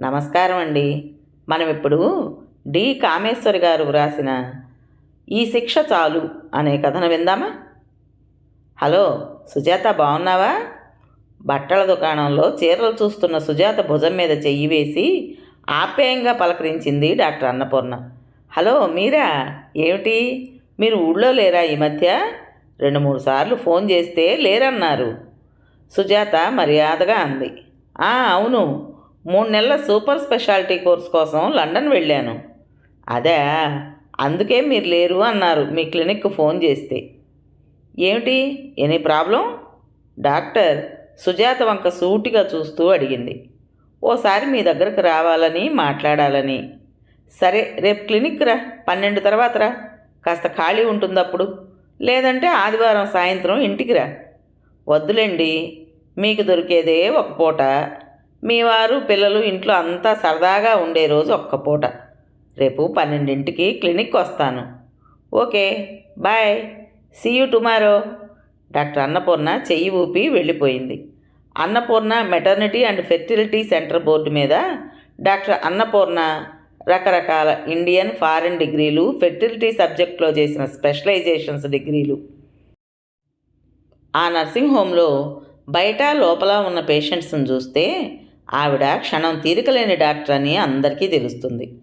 నమస్కారం అండి మనం ఇప్పుడు డి. కామేశ్వరి గారు వ్రాసిన ఈ శిక్ష చాలు అనే కథను విందామా? హలో సుజాత బాగున్నావా బట్టల దుకాణంలో చీరలు చూస్తున్న సుజాత భుజం మీద చెయ్యి వేసి ఆప్యాయంగా పలకరించింది డాక్టర్ అన్నపూర్ణ. హలో మీరా? ఏమిటి? మీరు ఊళ్ళో లేరా ఈ మధ్య? రెండు మూడు సార్లు ఫోన్ చేస్తే లేరన్నారు. సుజాత మర్యాదగా అంది. అవును. మూడు నెలల సూపర్ స్పెషాలిటీ కోర్స్ కోసం లండన్ వెళ్ళాను. అదే అందుకే మీరు లేరు అన్నారు మీ క్లినిక్కు ఫోన్ చేస్తే. ఏమిటి? Any problem? డాక్టర్ సుజాత వంక సూటిగా చూస్తూ అడిగింది. ఓసారి మీ దగ్గరకు రావాలని మాట్లాడాలని. సరే రేపు క్లినిక్ రా పన్నెండు తర్వాత రా. కాస్త ఖాళీ ఉంటుంది అప్పుడు లేదంటే ఆదివారం సాయంత్రం ఇంటికి రా. వద్దులేండి మీకు దొరికేదే ఒక పూట. మీ వారు పిల్లలు ఇంట్లో అంతా సరదాగా ఉండే రోజు ఒక్క పూట. రేపు పన్నెండింటికి క్లినిక్ వస్తాను. Okay bye. See you tomorrow. Doctor Annapurna చెయ్యి ఊపి వెళ్ళిపోయింది. Annapurna maternity and fertility centre board మీద డాక్టర్ అన్నపూర్ణ రకరకాల ఇండియన్ ఫారిన్ డిగ్రీలు ఫెర్టిలిటీ సబ్జెక్ట్లో చేసిన స్పెషలైజేషన్స్ డిగ్రీలు. ఆ నర్సింగ్ హోమ్లో బయట లోపల ఉన్న పేషెంట్స్ని చూస్తే ఆవిడ క్షణం తీరికలేని డాక్టర్ అని అందరికీ తెలుస్తుంది.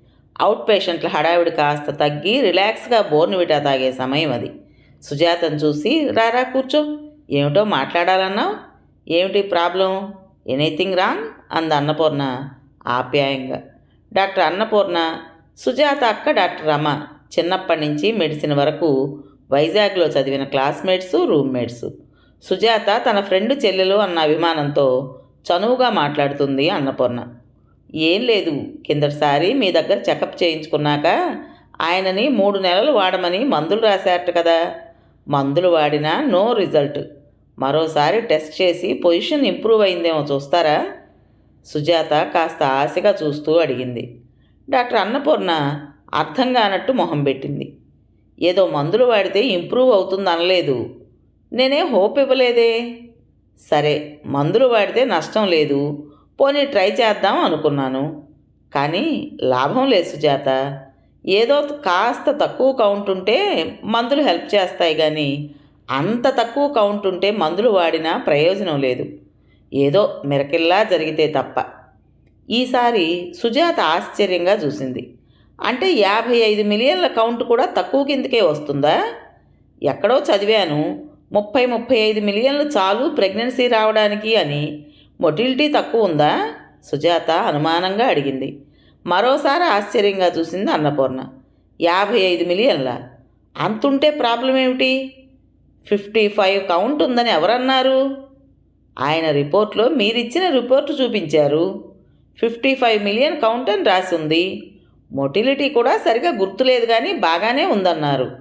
అవుట్ పేషెంట్ల హడావిడి కాస్త తగ్గి రిలాక్స్గా బోర్నివిటా తాగే సమయం అది. సుజాతను చూసి రారా కూర్చో. ఏమిటో మాట్లాడాలన్నావు? ఏమిటి ప్రాబ్లం? Anything wrong? అంది అన్నపూర్ణ ఆప్యాయంగా. డాక్టర్ అన్నపూర్ణ సుజాత అక్క డాక్టర్ రమ చిన్నప్పటి నుంచి మెడిసిన్ వరకు వైజాగ్లో చదివిన క్లాస్మేట్సు రూమ్మేట్సు. సుజాత తన ఫ్రెండ్ చెల్లెలు అన్న అభిమానంతో చనువుగా మాట్లాడుతుంది అన్నపూర్ణ. ఏం లేదు కిందటిసారి మీ దగ్గర చెకప్ చేయించుకున్నాక ఆయనని మూడు నెలలు వాడమని మందులు రాశారట కదా. మందులు వాడినా నో రిజల్ట్. మరోసారి టెస్ట్ చేసి పొజిషన్ ఇంప్రూవ్ అయిందేమో చూస్తారా? సుజాత కాస్త ఆశగా చూస్తూ అడిగింది. డాక్టర్ అన్నపూర్ణ అర్థం కానట్టు మొహం పెట్టింది. ఏదో మందులు వాడితే ఇంప్రూవ్ అవుతుంది అనలేదు నేనే హోప్ ఇవ్వలేదే. సరే మందులు వాడితే నష్టం లేదు. పోనీ ట్రై చేద్దాం అనుకున్నాను. కానీ లాభం లేదు సుజాత. ఏదో కాస్త తక్కువ కౌంట్ ఉంటే మందులు హెల్ప్ చేస్తాయి కానీ అంత తక్కువ కౌంట్ ఉంటే మందులు వాడినా ప్రయోజనం లేదు. ఏదో మిరకిల్లా జరిగితే తప్ప. ఈసారి సుజాత ఆశ్చర్యంగా చూసింది. అంటే యాభై ఐదు మిలియన్ల కౌంట్ కూడా తక్కువ కిందకే వస్తుందా? ఎక్కడో చదివాను. ముప్పై ముప్పై ఐదు మిలియన్లు చాలు ప్రెగ్నెన్సీ రావడానికి అని మొటిలిటీ తక్కువ ఉందా? సుజాత అనుమానంగా అడిగింది. మరోసారి ఆశ్చర్యంగా చూసింది అన్నపూర్ణ. యాభై ఐదు మిలియన్ల. అంతుంటే ప్రాబ్లం ఏమిటి? ఫిఫ్టీ ఫైవ్ కౌంట్ ఉందని ఎవరన్నారు? ఆయన రిపోర్ట్లో మీరిచ్చిన రిపోర్టు చూపించారు. ఫిఫ్టీ ఫైవ్ మిలియన్ కౌంట్ అని రాసి ఉంది మొటిలిటీ కూడా సరిగా గుర్తులేదు కానీ బాగానే ఉందన్నారు.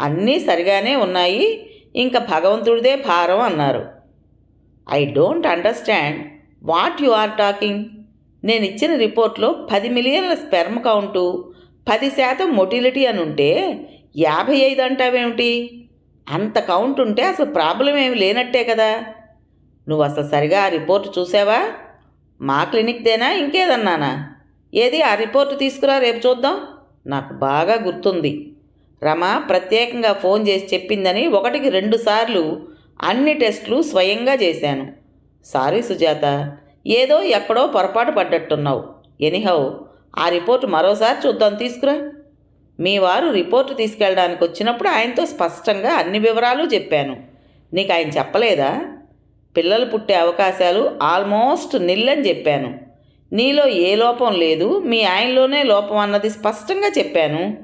అన్నీ సరిగానే ఉన్నాయి. ఇంకా భగవంతుడిదే భారం అన్నారు. I don't understand what you are talking. నేను ఇచ్చిన రిపోర్ట్లో పది మిలియన్ల స్పెర్మ్ కౌంటు పది శాతం మొటిలిటీ అని ఉంటే యాభై ఐదు అంటావేమిటి? అంత కౌంట్ ఉంటే అసలు ప్రాబ్లం ఏమి లేనట్టే కదా. నువ్వు అసలు సరిగా ఆ రిపోర్ట్ చూసావా? మా క్లినిక్దేనా? ఇంకేదన్నానా? ఏది ఆ రిపోర్ట్ తీసుకురా రేపు చూద్దాం. నాకు బాగా గుర్తుంది. రమ ప్రత్యేకంగా ఫోన్ చేసి చెప్పిందని ఒకటికి రెండు సార్లు అన్ని టెస్టులు స్వయంగా చేశాను. సారీ సుజాత ఏదో ఎక్కడో పొరపాటు పడ్డట్టున్నావు. ఎనిహౌ ఆ రిపోర్ట్ మరోసారి చూద్దాం తీసుకురా. మీ వారు రిపోర్టు తీసుకెళ్ళడానికి వచ్చినప్పుడు ఆయనతో స్పష్టంగా అన్ని వివరాలు చెప్పాను. నీకు ఆయన చెప్పలేదా? పిల్లలు పుట్టే అవకాశాలు ఆల్మోస్ట్ నిల్లని చెప్పాను. నీలో ఏ లోపం లేదు మీ ఆయనలోనే లోపం అన్నది స్పష్టంగా చెప్పాను.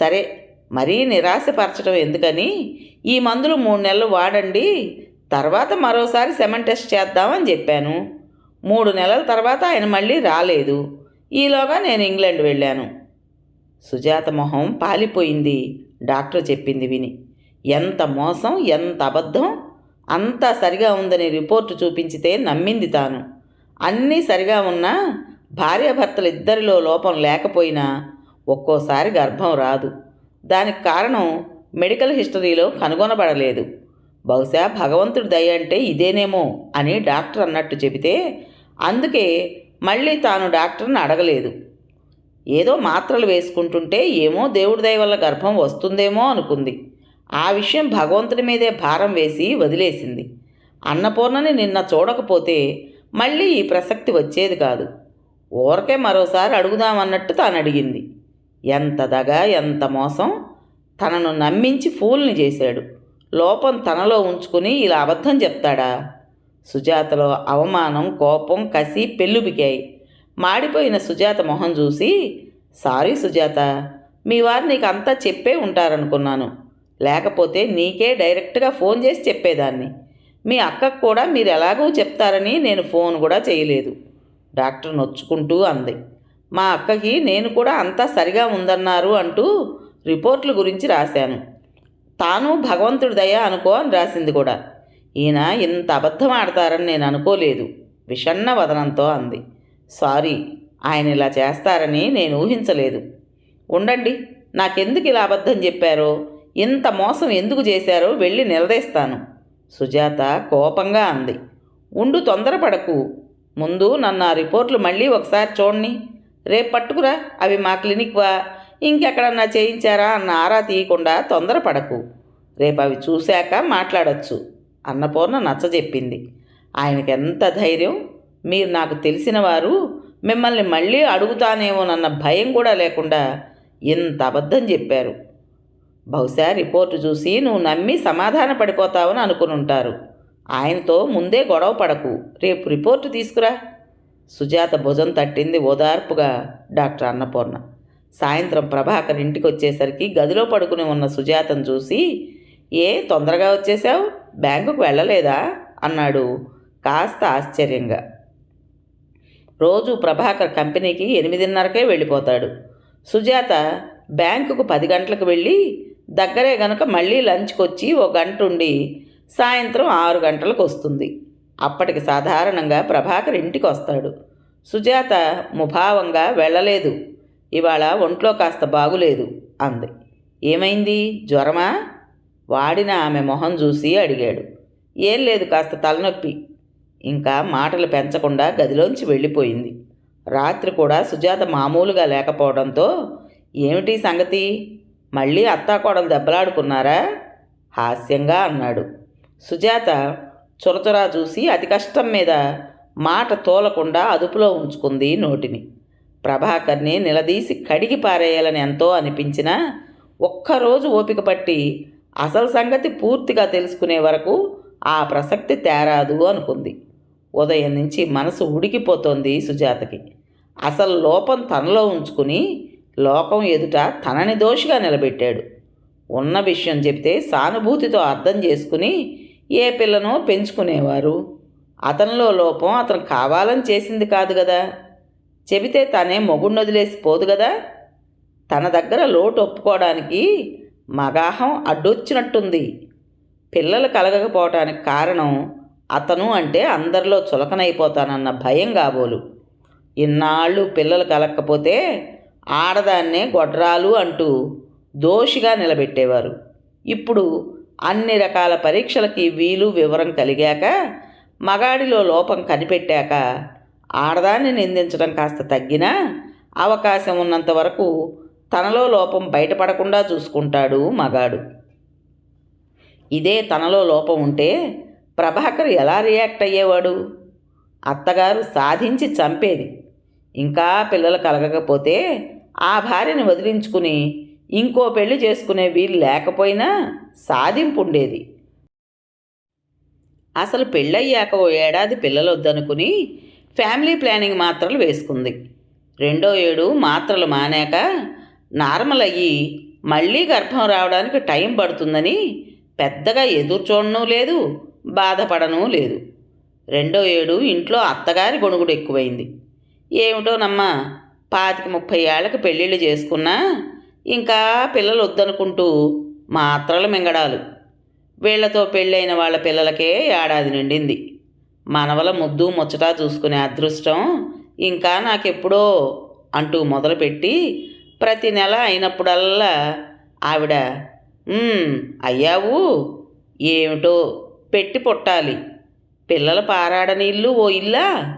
సరే మరీ నిరాశపరచడం ఎందుకని? ఈ మందులు మూడు నెలలు వాడండి తర్వాత మరోసారి సెమన్ టెస్ట్ చేద్దామని చెప్పాను. మూడు నెలల తర్వాత ఆయన మళ్ళీ రాలేదు. ఈలోగా నేను ఇంగ్లాండ్ వెళ్ళాను. సుజాత మొహం పాలిపోయింది డాక్టర్ చెప్పింది విని. ఎంత మోసం ఎంత అబద్ధం? అంతా సరిగా ఉందని రిపోర్టు చూపించితే నమ్మింది తాను. అన్నీ సరిగా ఉన్నా భార్యాభర్తలు ఇద్దరిలో లోపం లేకపోయినా ఒక్కోసారి గర్భం రాదు. దానికి కారణం మెడికల్ హిస్టరీలో కనుగొనబడలేదు. బహుశా భగవంతుడి దయ అంటే ఇదేనేమో అని డాక్టర్ అన్నట్టు చెబితే అందుకే మళ్ళీ తాను డాక్టర్ని అడగలేదు. ఏదో మాత్రలు వేసుకుంటుంటే ఏమో దేవుడి దయ వల్ల గర్భం వస్తుందేమో అనుకుంది. ఆ విషయం భగవంతుడి మీదే భారం వేసి వదిలేసింది. అన్నపూర్ణని నిన్న చూడకపోతే మళ్ళీ ఈ ప్రసక్తి వచ్చేది కాదు. ఊరకే మరోసారి అడుగుదామన్నట్టు తాను అడిగింది ఎంత దగ ఎంత మోసం? తనను నమ్మించి ఫూల్ని చేశాడు. లోపం తనలో ఉంచుకుని ఇలా అబద్ధం చెప్తాడా? సుజాతలో అవమానం కోపం కసి పెళ్ళుబికాయి మాడిపోయిన సుజాత మొహం చూసి సారీ సుజాత మీ వారు నీకు అంతా చెప్పే ఉంటారనుకున్నాను. లేకపోతే నీకే డైరెక్ట్గా ఫోన్ చేసి చెప్పేదాన్ని. మీ అక్కకు కూడా మీరు ఎలాగో చెప్తారని నేను ఫోన్ కూడా చేయలేదు. డాక్టర్ నొచ్చుకుంటూ అంది. మా అక్కకి నేను కూడా అంతా సరిగా ఉందన్నారు అంటూ రిపోర్ట్ల గురించి రాశాను. తాను భగవంతుడి దయ అనుకో అని రాసింది కూడా. ఈయన ఇంత అబద్ధం ఆడతారని నేను అనుకోలేదు. విషన్న వదనంతో అంది. సారీ ఆయన ఇలా చేస్తారని నేను ఊహించలేదు. ఉండండి నాకెందుకు ఇలా అబద్ధం చెప్పారో ఇంత మోసం ఎందుకు చేశారో వెళ్ళి నిలదీస్తాను. సుజాత కోపంగా అంది. ఉండు తొందరపడకు. ముందు నన్ను ఆ రిపోర్ట్లు మళ్ళీ ఒకసారి చూడండి. రేపు పట్టుకురా అవి మా క్లినిక్వా ఇంకెక్కడన్నా చేయించారా అన్న ఆరా తీయకుండా తొందరపడకు. రేపు అవి చూశాక మాట్లాడచ్చు అన్నపూర్ణ నచ్చజెప్పింది ఆయనకి ఎంత ధైర్యం? మీరు నాకు తెలిసిన వారు మిమ్మల్ని మళ్ళీ అడుగుతానేమోనన్న భయం కూడా లేకుండా ఇంత అబద్ధం చెప్పారు. బహుశా రిపోర్టు చూసి నువ్వు నమ్మి సమాధాన పడిపోతావని అనుకుని ఉంటారు ఆయనతో ముందే గొడవ పడకు. రేపు రిపోర్టు తీసుకురా. సుజాత భుజం తట్టింది ఓదార్పుగా డాక్టర్ అన్నపూర్ణ. సాయంత్రం ప్రభాకర్ ఇంటికి వచ్చేసరికి గదిలో పడుకుని ఉన్న సుజాతను చూసి ఏ తొందరగా వచ్చేసావు బ్యాంకుకు వెళ్ళలేదా? అన్నాడు కాస్త ఆశ్చర్యంగా. రోజు ప్రభాకర్ కంపెనీకి ఎనిమిదిన్నరకే వెళ్ళిపోతాడు. సుజాత బ్యాంకుకు పది గంటలకు వెళ్ళి దగ్గరే గనక మళ్ళీ లంచ్కి వచ్చి ఓ గంట ఉండి సాయంత్రం ఆరు గంటలకు వస్తుంది. అప్పటికి సాధారణంగా ప్రభాకర్ ఇంటికి వస్తాడు. సుజాత ముభావంగా వెళ్ళలేదు. ఇవాళ ఒంట్లో కాస్త బాగులేదు అంది. ఏమైంది? జ్వరమా? వాడిన ఆమె మొహం చూసి అడిగాడు. ఏం లేదు కాస్త తలనొప్పి. ఇంకా మాటలు పెంచకుండా గదిలోంచి వెళ్ళిపోయింది. రాత్రి కూడా సుజాత మామూలుగా లేకపోవడంతో ఏమిటి సంగతి? మళ్ళీ అత్తాకోడలు దెబ్బలాడుకున్నారా? హాస్యంగా అన్నాడు. సుజాత చురచురా చూసి అతి కష్టం మీద మాట తోలకుండా అదుపులో ఉంచుకుంది నోటిని. ప్రభాకర్ని నిలదీసి కడిగి పారేయాలని ఎంతో అనిపించినా ఒక్కరోజు ఓపిక పట్టి అసలు సంగతి పూర్తిగా తెలుసుకునే వరకు ఆ ప్రసక్తి తేరాదు అనుకుంది. ఉదయం నుంచి మనసు ఉడికిపోతోంది సుజాతకి. అసలు లోపం తనలో ఉంచుకుని లోకం ఎదుట తనని దోషిగా నిలబెట్టాడు. ఉన్న విషయం చెప్తే సానుభూతితో అర్థం చేసుకుని ఏ పిల్లను పెంచుకునేవారు? అతనిలో లోపం అతను కావాలని చేసింది కాదు కదా చెబితే తనే మొగుడిని వదిలేసి పోదు కదా తన దగ్గర లోటు ఒప్పుకోవడానికి మగాహం అడ్డొచ్చినట్టుంది. పిల్లలు కలగకపోవటానికి కారణం అతను అంటే అందరిలో చులకనైపోతానన్న భయం కాబోలు ఇన్నాళ్ళు పిల్లలు కలగకపోతే ఆడదాన్నే గొడ్రాలు అంటూ దోషిగా నిలబెట్టేవారు. ఇప్పుడు అన్ని రకాల పరీక్షలకి వీలు వివరం కలిగాక మగాడిలో లోపం కనిపెట్టాక ఆడదాన్ని నిందించడం కాస్త తగ్గినా అవకాశం ఉన్నంత వరకు తనలో లోపం బయటపడకుండా చూసుకుంటాడు మగాడు. ఇదే తనలో లోపం ఉంటే ప్రభాకర్ ఎలా రియాక్ట్ అయ్యేవాడు? అత్తగారు సాధించి చంపేది. ఇంకా పిల్లలు కలగకపోతే ఆ భార్యని వదిలించుకుని ఇంకో పెళ్ళి చేసుకునే వీలు లేకపోయినా సాధింపు ఉండేది అసలు పెళ్ళయ్యాక ఓ ఏడాది పిల్లలు వద్దనుకుని ఫ్యామిలీ ప్లానింగ్ మాత్రలు వేసుకుంది. రెండో ఏడు మాత్రలు మానాక నార్మల్ అయ్యి మళ్ళీ గర్భం రావడానికి టైం పడుతుందని పెద్దగా ఎదురు చూడను లేదు బాధపడను లేదు. రెండో ఏడు ఇంట్లో అత్తగారి గొణుగుడు ఎక్కువైంది ఏమిటోనమ్మా పాతిక ముప్పై ఏళ్ళకి పెళ్ళిళ్ళు చేసుకున్నా ఇంకా పిల్లలు వద్దనుకుంటూ మాత్రలు మింగడాలు. వీళ్ళతో పెళ్ళైన వాళ్ళ పిల్లలకే ఏడాది నిండింది. మనవల ముద్దు ముచ్చట చూసుకునే అదృష్టం ఇంకా నాకెప్పుడో అంటూ మొదలుపెట్టి ప్రతి నెల అయినప్పుడల్లా ఆవిడ అయ్యావు? ఏమిటో పెట్టి పుట్టాలి. పిల్లల పారాడని ఇల్లు ఓ ఇల్లా?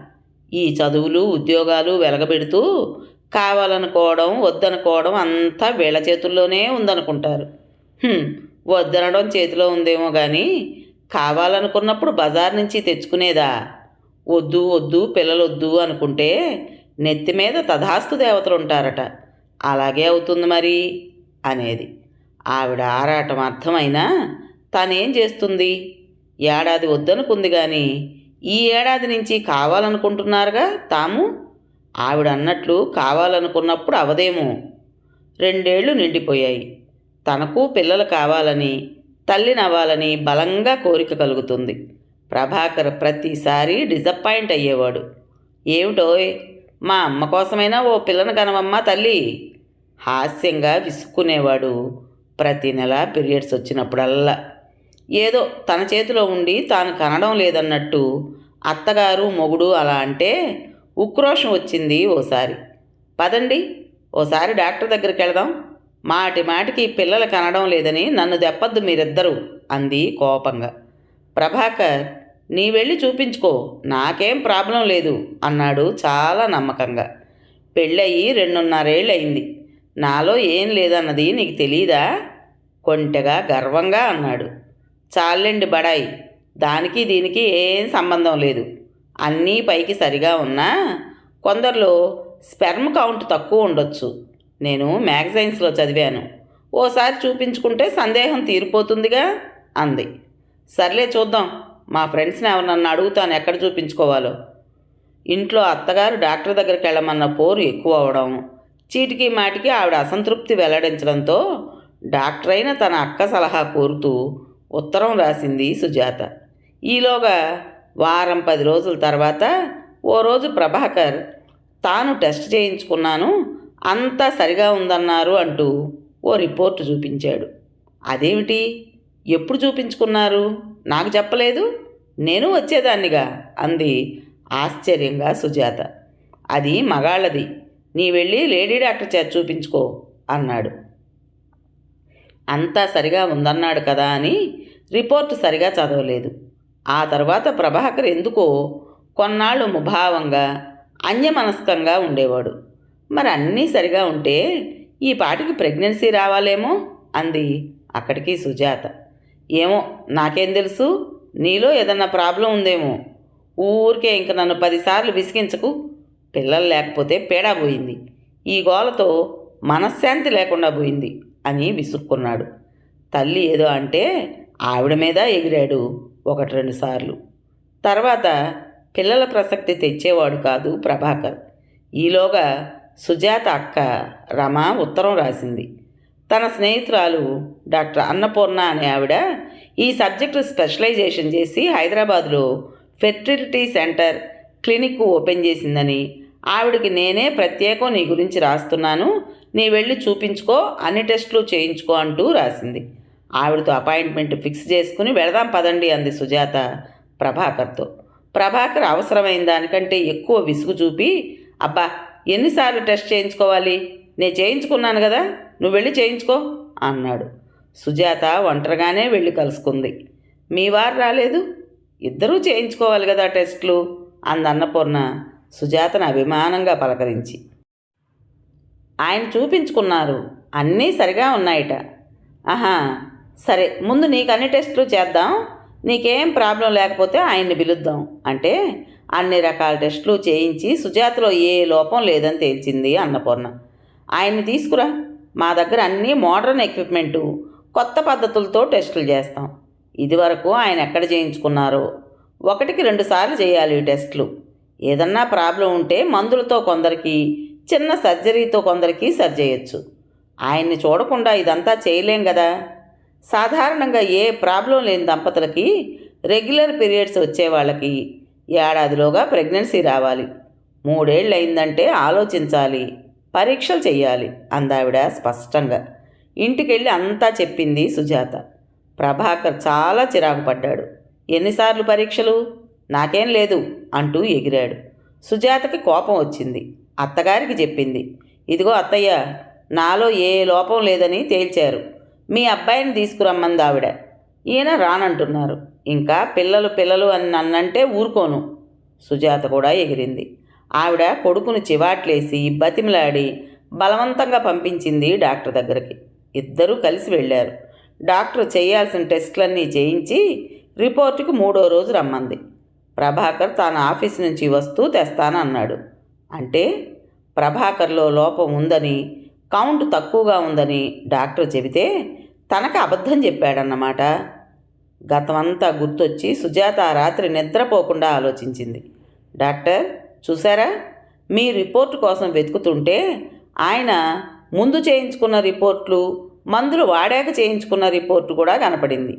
ఈ చదువులు ఉద్యోగాలు వెలగబెడుతూ కావాలనుకోవడం వద్దనుకోవడం అంతా వీళ్ళ చేతుల్లోనే ఉందనుకుంటారు. వద్దనడం చేతిలో ఉందేమో కానీ కావాలనుకున్నప్పుడు బజార్ నుంచి తెచ్చుకునేదా? వద్దు వద్దు పిల్లలు వద్దు అనుకుంటే నెత్తి మీద తథాస్తు దేవతలు ఉంటారట అలాగే అవుతుంది మరి అనేది. ఆవిడ ఆరాటం అర్థమైనా తనేం చేస్తుంది? ఏడాది వద్దనుకుంది కానీ ఈ ఏడాది నుంచి కావాలనుకుంటున్నారుగా తాము? ఆవిడ అన్నట్లు కావాలనుకున్నప్పుడు అవదేమో. రెండేళ్ళు నిండిపోయాయి. తనకు పిల్లలు కావాలని తల్లినవ్వాలని బలంగా కోరిక కలుగుతుంది. ప్రభాకర్ ప్రతిసారి డిసప్పాయింట్ అయ్యేవాడు. ఏమిటోయ్ మా అమ్మ కోసమైనా ఓ పిల్లను కనవమ్మ తల్లి! హాస్యంగా విసుక్కునేవాడు ప్రతి నెల పీరియడ్స్ వచ్చినప్పుడల్లా. ఏదో తన చేతిలో ఉండి తాను కనడం లేదన్నట్టు అత్తగారు మొగుడు అలా అంటే ఉక్రోషం వచ్చింది ఓసారి. పదండి ఓసారి డాక్టర్ దగ్గరికి వెళదాం. మాటి మాటికి పిల్లలు కనడం లేదని నన్ను దెప్పద్దు మీరిద్దరూ అంది కోపంగా. ప్రభాకర్ నీ వెళ్ళి చూపించుకో నాకేం ప్రాబ్లం లేదు అన్నాడు చాలా నమ్మకంగా. పెళ్ళయి రెండున్నరేళ్ళు అయింది నాలో ఏం లేదన్నది నీకు తెలీదా? కొంటెగా గర్వంగా అన్నాడు. చాలండి బడాయి దానికి దీనికి ఏం సంబంధం లేదు. అన్నీ పైకి సరిగా ఉన్నా కొందరిలో స్పెర్మ్ కౌంట్ తక్కువ ఉండొచ్చు. నేను మ్యాగజైన్స్లో చదివాను. ఓసారి చూపించుకుంటే సందేహం తీరిపోతుందిగా? అంది. సర్లే చూద్దాం. మా ఫ్రెండ్స్ని ఎవరన్నా అడుగుతాను ఎక్కడ చూపించుకోవాలో. ఇంట్లో అత్తగారు డాక్టర్ దగ్గరికి వెళ్ళమన్న పోరు ఎక్కువ అవడం చీటికి మాటికి ఆవిడ అసంతృప్తి వెల్లడించడంతో డాక్టర్ అయిన తన అక్క సలహా కోరుతూ ఉత్తరం రాసింది సుజాత. ఈలోగా వారం పది రోజుల తర్వాత ఓ రోజు ప్రభాకర్ తాను టెస్ట్ చేయించుకున్నాను అంతా సరిగా ఉందన్నారు అంటూ ఓ రిపోర్టు చూపించాడు. అదేమిటి? ఎప్పుడు చూపించుకున్నారు? నాకు చెప్పలేదు? నేను వచ్చేదాన్నిగా అంది ఆశ్చర్యంగా సుజాత. అది మగాళ్ళది. నీ వెళ్ళి లేడీ డాక్టర్ చేత చూపించుకో అన్నాడు. అంతా సరిగా ఉందన్నాడు కదా అని రిపోర్టు సరిగా చదవలేదు. ఆ తర్వాత ప్రభాకర్ ఎందుకో కొన్నాళ్ళు ముభావంగా అన్యమనస్కంగా ఉండేవాడు. మరి అన్నీ సరిగా ఉంటే ఈ పాటికి ప్రెగ్నెన్సీ రావాలేమో? అంది అక్కడికి సుజాత. ఏమో నాకేం తెలుసు? నీలో ఏదన్నా ప్రాబ్లం ఉందేమో? ఊరికే ఇంక నన్ను పదిసార్లు విసిగించకు. పిల్లలు లేకపోతే పేడా పోయింది. ఈ గోలతో మనశ్శాంతి లేకుండా పోయింది అని విసుక్కున్నాడు. తల్లి ఏదో అంటే ఆవిడ మీద ఎగిరాడు. ఒకటి రెండు సార్లు. తర్వాత పిల్లల ప్రసక్తి తెచ్చేవాడు కాదు ప్రభాకర్. ఈలోగా సుజాత అక్క రమ ఉత్తరం రాసింది. తన స్నేహితురాలు డాక్టర్ అన్నపూర్ణ అనే ఆవిడ ఈ సబ్జెక్టు స్పెషలైజేషన్ చేసి హైదరాబాద్లో ఫెర్టిలిటీ సెంటర్ క్లినిక్ ఓపెన్ చేసిందని ఆవిడకి నేనే ప్రత్యేకం నీ గురించి రాస్తున్నాను నీ వెళ్ళి చూపించుకో అన్ని టెస్టులు చేయించుకో అంటూ రాసింది. ఆవిడతో అపాయింట్మెంట్ ఫిక్స్ చేసుకుని వెళదాం పదండి అంది సుజాత ప్రభాకర్తో. ప్రభాకర్ అవసరమైన దానికంటే ఎక్కువ విసుగు చూపి అబ్బా ఎన్నిసార్లు టెస్ట్ చేయించుకోవాలి? నేను చేయించుకున్నాను కదా నువ్వు వెళ్ళి చేయించుకో అన్నాడు. సుజాత ఒంటరిగానే వెళ్ళి కలుసుకుంది. మీ వారు రాలేదు? ఇద్దరూ చేయించుకోవాలి కదా టెస్ట్లు అందన్నపూర్ణ అన్నపూర్ణ సుజాతను అభిమానంగా పలకరించి. ఆయన చూపించుకున్నారు. అన్నీ సరిగా ఉన్నాయట. ఆహా సరే ముందు నీకు అన్ని టెస్టులు చేద్దాం. నీకేం ప్రాబ్లం లేకపోతే ఆయన్ని పిలుద్దాం. అంటే అన్ని రకాల టెస్టులు చేయించి సుజాతలో ఏ లోపం లేదని తేల్చింది అన్నపూర్ణ. ఆయన్ని తీసుకురా. మా దగ్గర అన్నీ మోడర్న్ ఎక్విప్మెంటు కొత్త పద్ధతులతో టెస్టులు చేస్తాం. ఇదివరకు ఆయన ఎక్కడ చేయించుకున్నారో? ఒకటికి రెండు సార్లు చేయాలి ఈ టెస్టులు. ఏదన్నా ప్రాబ్లం ఉంటే మందులతో కొందరికి చిన్న సర్జరీతో కొందరికి సరి చేయొచ్చు. ఆయన్ని చూడకుండా ఇదంతా చేయలేం కదా. సాధారణంగా ఏ ప్రాబ్లం లేని దంపతులకి రెగ్యులర్ పీరియడ్స్ వచ్చే వాళ్ళకి ఏడాదిలోగా ప్రెగ్నెన్సీ రావాలి. మూడేళ్ళు అయిందంటే ఆలోచించాలి పరీక్షలు చేయాలి అందావిడ స్పష్టంగా. ఇంటికెళ్ళి అంతా చెప్పింది సుజాత. ప్రభాకర్ చాలా చిరాకు పడ్డాడు. ఎన్నిసార్లు పరీక్షలు? నాకేం లేదు అంటూ ఎగిరాడు. సుజాతకి కోపం వచ్చింది. అత్తగారికి చెప్పింది. ఇదిగో అత్తయ్య నాలో ఏ లోపం లేదని తేల్చారు. మీ అబ్బాయిని తీసుకురమ్మంది ఆవిడ. ఈయన రానంటున్నారు. ఇంకా పిల్లలు పిల్లలు అని నన్నంటే ఊరుకోను. సుజాత కూడా ఎగిరింది. ఆవిడ కొడుకును చివాట్లేసి బతిమిలాడి బలవంతంగా పంపించింది డాక్టర్ దగ్గరికి. ఇద్దరూ కలిసి వెళ్ళారు. డాక్టర్ చేయాల్సిన టెస్టులన్నీ చేయించి రిపోర్టుకు మూడో రోజు రమ్మంది. ప్రభాకర్ తన ఆఫీస్ నుంచి వస్తూ తెస్తానన్నాడు. అంటే ప్రభాకర్లో లోపం ఉందని కౌంట్ తక్కువగా ఉందని డాక్టర్ చెబితే తనకు అబద్ధం చెప్పాడన్నమాట. గతమంతా గుర్తొచ్చి సుజాత రాత్రి నిద్రపోకుండా ఆలోచించింది. డాక్టర్ చూసారా మీ రిపోర్టు కోసం వెతుకుతుంటే ఆయన ముందు చేయించుకున్న రిపోర్ట్లు మందులు వాడాక చేయించుకున్న రిపోర్టు కూడా కనపడింది.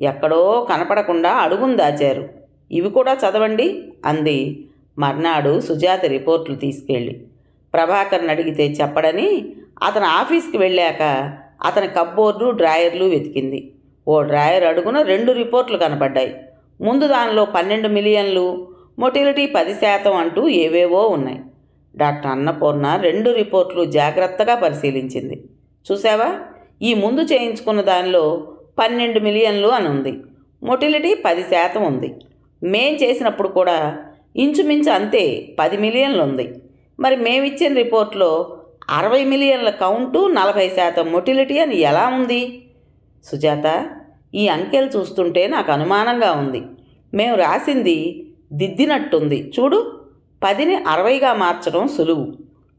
ఎక్కడో కనపడకుండా అడుగును దాచారు. ఇవి కూడా చదవండి అంది. మర్నాడు సుజాత రిపోర్ట్లు తీసుకెళ్ళి ప్రభాకర్ని అడిగితే చెప్పడని అతను ఆఫీస్కి వెళ్ళాక అతని కబ్బోర్డు డ్రాయర్లు వెతికింది. ఓ డ్రాయర్ అడుగున రెండు రిపోర్ట్లు కనబడ్డాయి ముందు దానిలో పన్నెండు మిలియన్లు మొటిలిటీ పది శాతం అంటూ ఏవేవో ఉన్నాయి. డాక్టర్ అన్నపూర్ణ రెండు రిపోర్ట్లు జాగ్రత్తగా పరిశీలించింది. చూసావా ఈ ముందు చేయించుకున్న దానిలో పన్నెండు మిలియన్లు అని ఉంది. మొటిలిటీ పది శాతం ఉంది. మేం చేసినప్పుడు కూడా ఇంచుమించు అంతే పది మిలియన్లు ఉంది. మరి మేమిచ్చిన రిపోర్ట్లో అరవై మిలియన్ల కౌంటు నలభై శాతం మొటిలిటీ అని ఎలా ఉంది? సుజాత ఈ అంకెలు చూస్తుంటే నాకు అనుమానంగా ఉంది. మేము రాసింది దిద్దినట్టుంది. చూడు పదిని అరవైగా మార్చడం సులువు.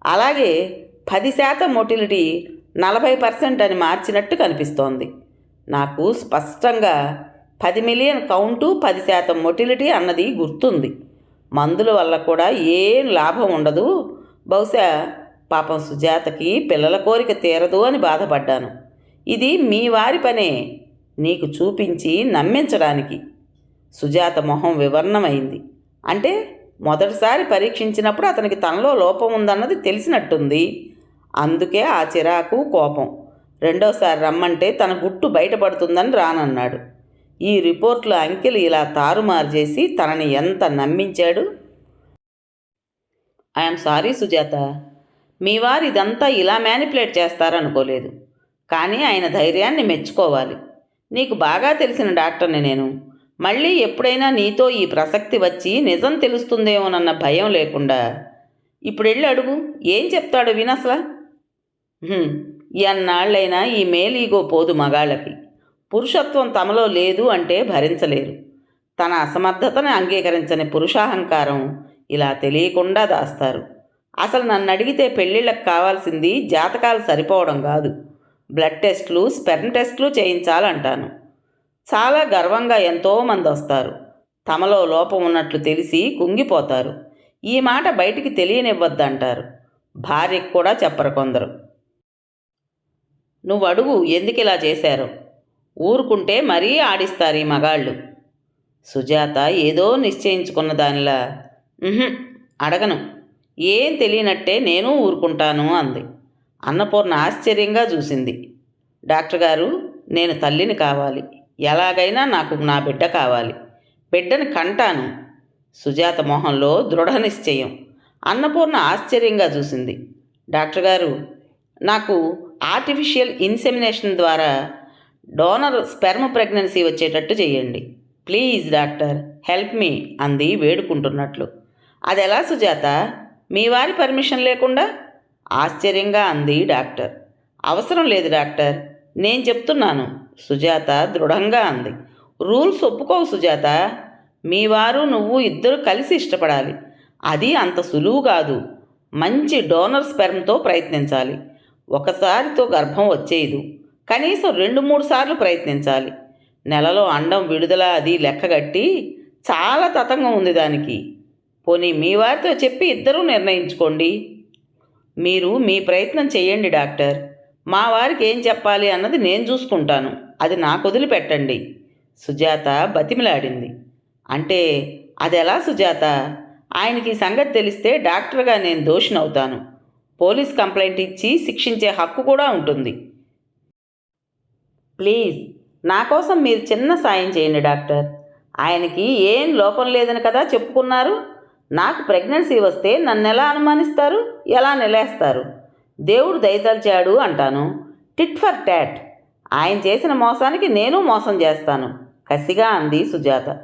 అలాగే పది శాతం మొటిలిటీ నలభై పర్సెంట్ అని మార్చినట్టు కనిపిస్తోంది. నాకు స్పష్టంగా పది మిలియన్ కౌంటు పది శాతం మొటిలిటీ అన్నది గుర్తుంది. మందుల వల్ల కూడా ఏం లాభం ఉండదు. బహుశా పాపం సుజాతకి పిల్లల కోరిక తీరదు అని బాధపడ్డాను. ఇది మీ వారి పనే నీకు చూపించి నమ్మించడానికి. సుజాత మొహం వివర్ణమైంది. అంటే మొదటిసారి పరీక్షించినప్పుడు అతనికి తనలో లోపం ఉందన్నది తెలిసినట్టుంది. అందుకే ఆ చిరాకు కోపం. రెండోసారి రమ్మంటే తన గుట్టు బయటపడుతుందని రానన్నాడు. ఈ రిపోర్ట్లో అంకెలు ఇలా తారుమారు చేసి తనని ఎంత నమ్మించాడు? I'm sorry Sujatha. మీ వారు ఇదంతా ఇలా మ్యానిపులేట్ చేస్తారనుకోలేదు. కానీ ఆయన ధైర్యాన్ని మెచ్చుకోవాలి. నీకు బాగా తెలిసిన డాక్టర్ని నేను. మళ్ళీ ఎప్పుడైనా నీతో ఈ ప్రసక్తి వచ్చి నిజం తెలుస్తుందేమోనన్న భయం లేకుండా. ఇప్పుడు వెళ్ళి అడుగు. ఏం చెప్తాడు వినసలా ఎన్నాళ్ళైనా ఈ మేలీగో పోదు మగాళ్ళకి. పురుషత్వం తమలో లేదు అంటే భరించలేరు. తన అసమర్థతను అంగీకరించని పురుషాహంకారం ఇలా తెలియకుండా దాస్తారు. అసలు నన్ను అడిగితే పెళ్ళిళ్ళకి కావాల్సింది జాతకాలు సరిపోవడం కాదు. బ్లడ్ టెస్ట్లు స్పెర్మ్ టెస్ట్లు చేయించాలంటాను. చాలా గర్వంగా ఎంతోమంది వస్తారు. తమలో లోపం ఉన్నట్లు తెలిసి కుంగిపోతారు. ఈ మాట బయటికి తెలియనివ్వద్దంటారు. భార్యకు కూడా చెప్పరు కొందరు. నువ్వు అడుగు ఎందుకు ఇలా చేశారు? ఊరుకుంటే మరీ ఆడిస్తారు ఈ మగాళ్ళు. సుజాత ఏదో నిశ్చయించుకున్న దానిలా అడగను. ఏం తెలియనట్టే నేను ఊరుకుంటాను అంది. అన్నపూర్ణ ఆశ్చర్యంగా చూసింది. డాక్టర్ గారు నేను తల్లిని కావాలి. ఎలాగైనా నాకు నా బిడ్డ కావాలి. బిడ్డని కంటాను. సుజాత మొహంలో దృఢ నిశ్చయం. అన్నపూర్ణ ఆశ్చర్యంగా చూసింది. డాక్టర్ గారు నాకు ఆర్టిఫిషియల్ ఇన్సెమినేషన్ ద్వారా డోనర్ స్పెర్మ్ ప్రెగ్నెన్సీ వచ్చేటట్టు చేయండి. ప్లీజ్ డాక్టర్ హెల్ప్ మీ అంది వేడుకుంటున్నట్లు. అది ఎలా సుజాత? మీ వారి పర్మిషన్ లేకుండా? ఆశ్చర్యంగా అంది డాక్టర్. అవసరం లేదు డాక్టర్. నేను చెప్తున్నాను. సుజాత దృఢంగా అంది. రూల్స్ ఒప్పుకోవు సుజాత. మీ వారు నువ్వు ఇద్దరు కలిసి ఇష్టపడాలి. అది అంత సులువు కాదు. మంచి డోనర్ స్పెర్మ్తో ప్రయత్నించాలి. ఒకసారితో గర్భం వచ్చేయదు. కనీసం రెండు మూడు సార్లు ప్రయత్నించాలి. నెలలో అండం విడుదల అది లెక్కగట్టి చాలా తతంగం ఉంది దానికి. పోనీ మీ వారితో చెప్పి ఇద్దరూ నిర్ణయించుకోండి. మీరు మీ ప్రయత్నం చేయండి డాక్టర్. మా వారికి ఏం చెప్పాలి అన్నది నేను చూసుకుంటాను. అది నాకు వదిలిపెట్టండి. సుజాత బతిమిలాడింది. అంటే అది ఎలా సుజాత? ఆయనకి సంగతి తెలిస్తే డాక్టర్గా నేను దోషినవుతాను. పోలీస్ కంప్లైంట్ ఇచ్చి శిక్షించే హక్కు కూడా ఉంటుంది. ప్లీజ్ నా కోసం మీరు చిన్న సాయం చేయండి డాక్టర్. ఆయనకి ఏం లోపం లేదని కదా చెప్పుకున్నారు? నాకు ప్రెగ్నెన్సీ వస్తే నన్ను ఎలా అనుమానిస్తారు? ఎలా నిలేస్తారు? దేవుడు దయతలిచాడు అంటాను. టిట్ ఫర్ టాట్ ఆయన చేసిన మోసానికి నేను మోసం చేస్తాను. కసిగా అంది సుజాత.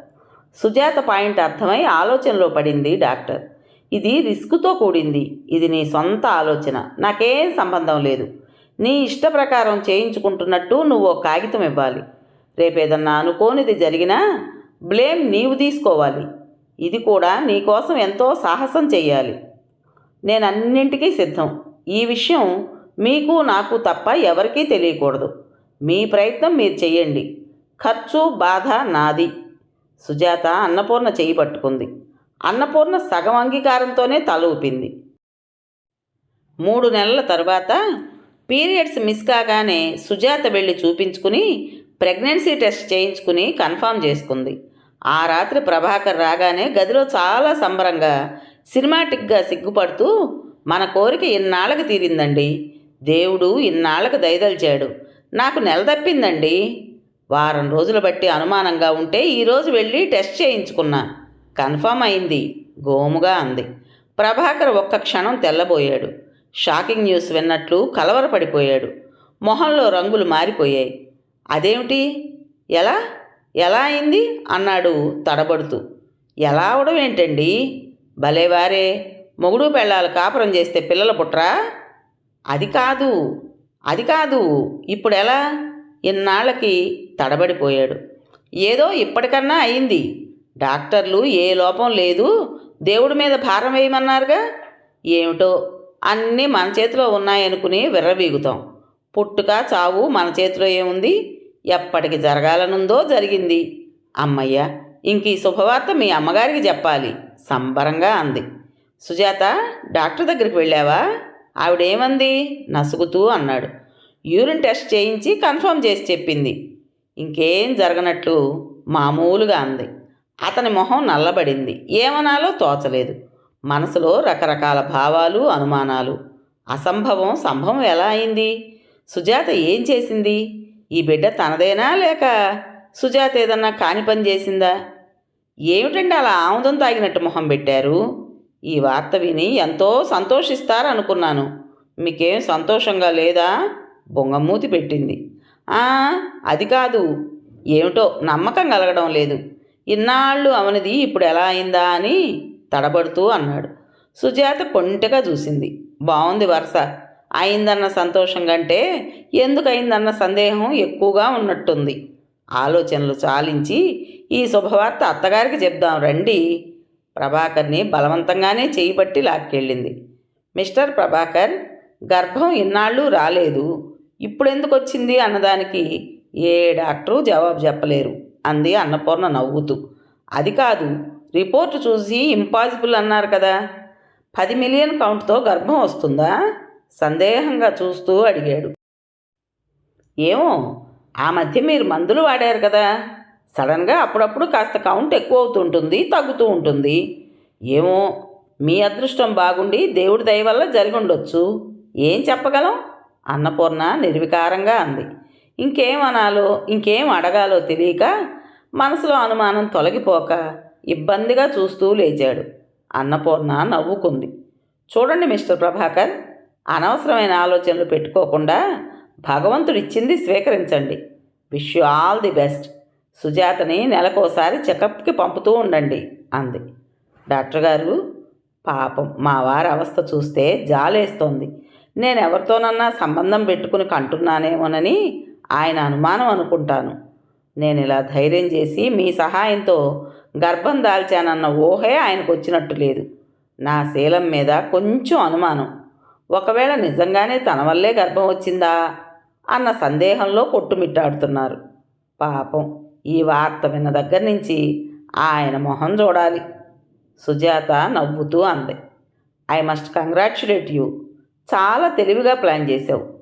సుజాత పాయింట్ అర్థమై ఆలోచనలో పడింది డాక్టర్. ఇది రిస్క్తో కూడింది. ఇది నీ సొంత ఆలోచన. నాకేం సంబంధం లేదు. నీ ఇష్ట ప్రకారం చేయించుకుంటున్నట్టు నువ్వు కాగితం ఇవ్వాలి. రేపేదన్నా అనుకోనిది జరిగినా బ్లేమ్ నీవు తీసుకోవాలి. ఇది కూడా నీకోసం ఎంతో సాహసం చెయ్యాలి. నేను అన్నింటికీ సిద్ధం. ఈ విషయం మీకు నాకు తప్ప ఎవరికీ తెలియకూడదు. మీ ప్రయత్నం మీరు చెయ్యండి. ఖర్చు బాధ నాది. సుజాత అన్నపూర్ణ చేయి పట్టుకుంది. అన్నపూర్ణ సగం అంగీకారంతోనే తల ఊపింది. మూడు నెలల తర్వాత పీరియడ్స్ మిస్ కాగానే సుజాత వెళ్ళి చూపించుకుని ప్రెగ్నెన్సీ టెస్ట్ చేయించుకుని కన్ఫామ్ చేసుకుంది. ఆ రాత్రి ప్రభాకర్ రాగానే గదిలో చాలా సంబరంగా సినిమాటిక్గా సిగ్గుపడుతూ మన కోరిక ఇన్నాళ్ళకి తీరిందండి. దేవుడు ఇన్నాళ్ళకి దయదలిచాడు. నాకు నెల తప్పిందండి. వారం రోజులు బట్టి అనుమానంగా ఉంటే ఈరోజు వెళ్ళి టెస్ట్ చేయించుకున్నా. కన్ఫర్మ్ అయింది. గోముగా అంది. ప్రభాకర్ ఒక్క క్షణం తెల్లబోయాడు. షాకింగ్ న్యూస్ విన్నట్లు కలవరపడిపోయాడు. మొహంలో రంగులు మారిపోయాయి. అదేమిటి? ఎలా? ఎలా అయింది? అన్నాడు తడబడుతూ. ఎలా అవడం ఏంటండి? భలేవారే మొగుడు పెళ్ళాలు కాపురం చేస్తే పిల్లలు పుట్రా? అది కాదు అది కాదు ఇప్పుడు ఎలా? ఇన్నాళ్ళకి తడబడిపోయాడు. ఏదో ఇప్పటికన్నా అయింది. డాక్టర్లు ఏ లోపం లేదు దేవుడి మీద భారం వేయమన్నారుగా? ఏమిటో అన్నీ మన చేతిలో ఉన్నాయనుకుని విర్రవీగుతాం. పుట్టుక చావు మన చేతిలో ఏముంది? ఎప్పటికి జరగాలనుందో జరిగింది. అమ్మయ్య ఇంక ఈ శుభవార్త మీ అమ్మగారికి చెప్పాలి. సంబరంగా అంది. సుజాత డాక్టర్ దగ్గరికి వెళ్ళావా? ఆవిడేమంది? నసుగుతూ అన్నాడు. యూరిన్ టెస్ట్ చేయించి కన్ఫర్మ్ చేసి చెప్పింది. ఇంకేం జరగనట్లు? మామూలుగా అంది. అతని మొహం నల్లబడింది. ఏమనాలో తోచలేదు. మనసులో రకరకాల భావాలు అనుమానాలు. అసంభవం సంభవం ఎలా అయింది? సుజాత ఏం చేసింది? ఈ బిడ్డ తనదేనా లేక సుజాత ఏదన్నా కాని పని చేసిందా? ఏమిటండి అలా ఆముదం తాగినట్టు మొహం పెట్టారు? ఈ వార్త విని ఎంతో సంతోషిస్తారనుకున్నాను. మీకేం సంతోషంగా లేదా? బొంగమూతి పెట్టింది. అది కాదు. ఏమిటో నమ్మకం కలగడం లేదు. ఇన్నాళ్ళు అవనిది ఇప్పుడు ఎలా అయిందా అని తడబడుతూ అన్నాడు. సుజాత కొంటగా చూసింది. బాగుంది వరుస. అయిందన్న సంతోషం కంటే ఎందుకు అయిందన్న సందేహం ఎక్కువగా ఉన్నట్టుంది. ఆలోచనలు చాలించి ఈ శుభవార్త అత్తగారికి చెప్దాం రండి. ప్రభాకర్ని బలవంతంగానే చేయిబట్టి లాక్కెళ్ళింది. మిస్టర్ ప్రభాకర్ గర్భం ఇన్నాళ్ళు రాలేదు. ఇప్పుడెందుకు వచ్చింది అన్నదానికి? ఏ డాక్టరు జవాబు చెప్పలేరు అంది అన్నపూర్ణ నవ్వుతూ. అది కాదు రిపోర్టు చూసి ఇంపాసిబుల్ అన్నారు కదా. పది మిలియన్ కౌంట్తో గర్భం వస్తుందా? సందేహంగా చూస్తూ అడిగాడు. ఏమో ఆ మధ్య మీరు మందులు వాడారు కదా. సడన్గా అప్పుడప్పుడు కాస్త కౌంట్ ఎక్కువ అవుతుంటుంది తగ్గుతూ ఉంటుంది. ఏమో మీ అదృష్టం బాగుండి దేవుడి దయ వల్ల జరిగి ఉండొచ్చు. ఏం చెప్పగలం? అన్నపూర్ణ నిర్వికారంగా అంది. ఇంకేం అనాలో ఇంకేం అడగాలో తెలియక మనసులో అనుమానం తొలగిపోక ఇబ్బందిగా చూస్తూ లేచాడు. అన్నపూర్ణ నవ్వుకుంది. చూడండి మిస్టర్ ప్రభాకర్ అనవసరమైన ఆలోచనలు పెట్టుకోకుండా భగవంతుడిచ్చింది స్వీకరించండి. Wish you all the best సుజాతని నెలకోసారి చెకప్కి పంపుతూ ఉండండి అంది. డాక్టర్ గారు పాపం మా వారి అవస్థ చూస్తే జాలేస్తోంది. నేను ఎవరితోనన్నా సంబంధం పెట్టుకుని కంటున్నానేమోనని ఆయన అనుమానం అనుకుంటాను. నేను ఇలా ధైర్యం చేసి మీ సహాయంతో గర్భం దాల్చానన్న ఊహే ఆయనకు వచ్చినట్టు లేదు. నా శీలం మీద కొంచెం అనుమానం. ఒకవేళ నిజంగానే తన వల్లే గర్భం వచ్చిందా? అన్న సందేహంలో కొట్టుమిట్టాడుతున్నారు. పాపం ఈ వార్త విన్న దగ్గర నుంచి ఆయన మొహం చూడాలి. సుజాత నవ్వుతూ అంది. I must congratulate you. చాలా తెలివిగా ప్లాన్ చేసావు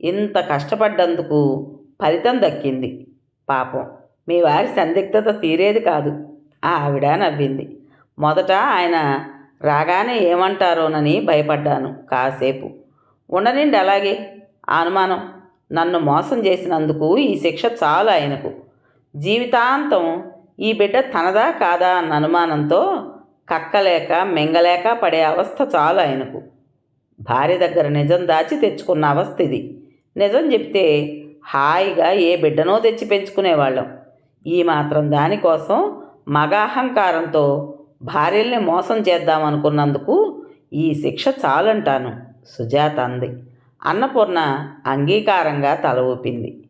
ఇంత కష్టపడ్డందుకు ఫలితం దక్కింది. పాపం మీ వారి సందిగ్ధత తీరేది కాదు. ఆవిడ నవ్వింది. మొదట ఆయన రాగానే ఏమంటారోనని భయపడ్డాను. కాసేపు. ఉండనండి అలాగే. ఆ అనుమానం నన్ను మోసం చేసినందుకు ఈ శిక్ష చాలు ఆయనకు. జీవితాంతం ఈ బిడ్డ తనదా కాదా అన్న అనుమానంతో కక్కలేక మింగలేక పడే అవస్థ చాలు ఆయనకు. భార్య దగ్గర నిజం దాచి తెచ్చుకున్న అవస్థ ఇది. నిజం చెప్తే హాయిగా ఏ బిడ్డనో తెచ్చి పెంచుకునేవాళ్ళం. ఈ మాత్రం దానికోసం మగ అహంకారంతో భార్యల్ని మోసం చేద్దాం అనుకున్నందుకు ఈ శిక్ష చాలంటాను సుజాత అంది. అన్నపూర్ణ అంగీకారంగా తల ఊపింది.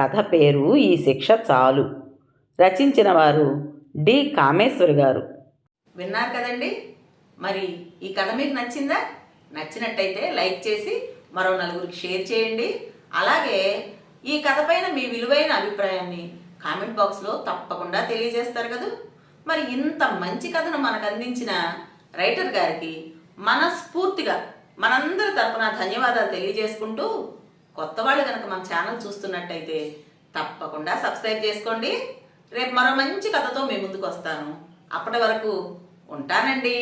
కథ పేరు ఈ శిక్ష చాలు. రచించిన వారు డి. కామేశ్వరి గారు. విన్నారు కదండి? మరి ఈ కథ మీకు నచ్చిందా? నచ్చినట్టయితే లైక్ చేసి మరో నలుగురికి షేర్ చేయండి. అలాగే ఈ కథ పైన మీ విలువైన అభిప్రాయాన్ని కామెంట్ బాక్స్లో తప్పకుండా తెలియజేస్తారు కదా? మరి ఇంత మంచి కథను మనకు అందించిన రైటర్ గారికి మనస్ఫూర్తిగా మనందరి తరపున ధన్యవాదాలు తెలియజేసుకుంటూ కొత్త వాళ్ళు కనుక మన ఛానల్ చూస్తున్నట్టయితే తప్పకుండా సబ్స్క్రైబ్ చేసుకోండి. రేపు మరో మంచి కథతో మీ ముందుకు వస్తాను. అప్పటి వరకు ఉంటానండి.